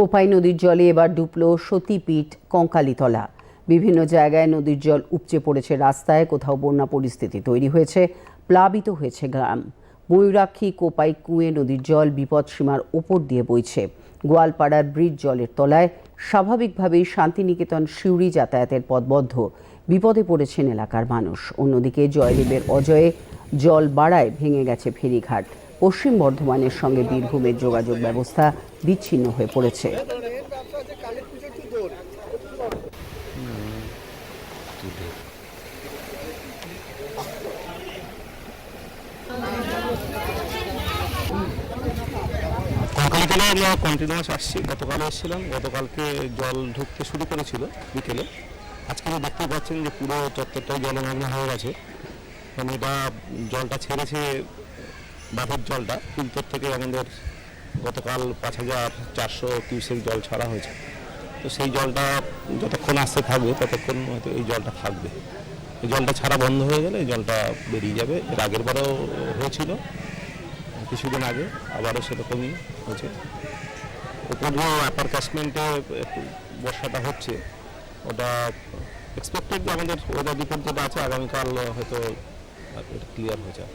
কোপাই নদীর জলে এবার ডুবল সতীপীঠ কঙ্কালীতলা। বিভিন্ন জায়গায় নদীর জল উপচে পড়েছে রাস্তায়, কোথাও বন্যা পরিস্থিতি তৈরি হয়েছে, প্লাবিত হয়েছে গ্রাম। ময়ূরাক্ষী কোপাই কুঁয়ে নদীর জল বিপদসীমার ওপর দিয়ে বইছে। গোয়ালপাড়ার ব্রিজ জলের তলায় স্বাভাবিকভাবেই শান্তিনিকেতন সিউড়ি যাতায়াতের পথ বদ্ধ বিপদে পড়েছেন এলাকার মানুষ। অন্যদিকে জয়দেবের অজয়ে জল বাড়ায় ভেঙে গেছে ফেরিঘাট। পশ্চিম বর্ধমানের সঙ্গে বীরভূমের যোগাযোগ ব্যবস্থা বিচ্ছিন্ন হয়ে পড়েছে। কঙ্কালীতলা আমরা কন্টিনিউয়াস আসছি। গতকাল এসেছিলাম। গতকালকে জল ঢুকতে শুরু করেছিল বিকেলে। আজকে তো দেখতেই পাচ্ছেন যে পুরো চত্বরটাই জলমগ্ন হয়ে গেছে। মানে এটা জলটা ছেড়েছে বাঁধের জলটা ফিল্টার থেকে আমাদের গতকাল পাঁচ হাজার চারশো কিউসেক জল ছাড়া হয়েছে। তো সেই জলটা যতক্ষণ আসতে থাকবে, ততক্ষণ হয়তো এই জলটা থাকবে। এই জলটা ছাড়া বন্ধ হয়ে গেলে এই জলটা বেরিয়ে যাবে। এর আগের বারেও হয়েছিল, কিছুদিন আগে, আবারও সেরকমই হয়েছে। যে আপার ক্যাশমেন্টে বর্ষাটা হচ্ছে, ওটা এক্সপেক্টেড আমাদের ওয়েদার রিপোর্ট যেটা আছে, আগামীকাল হয়তো ক্লিয়ার হয়ে যাবে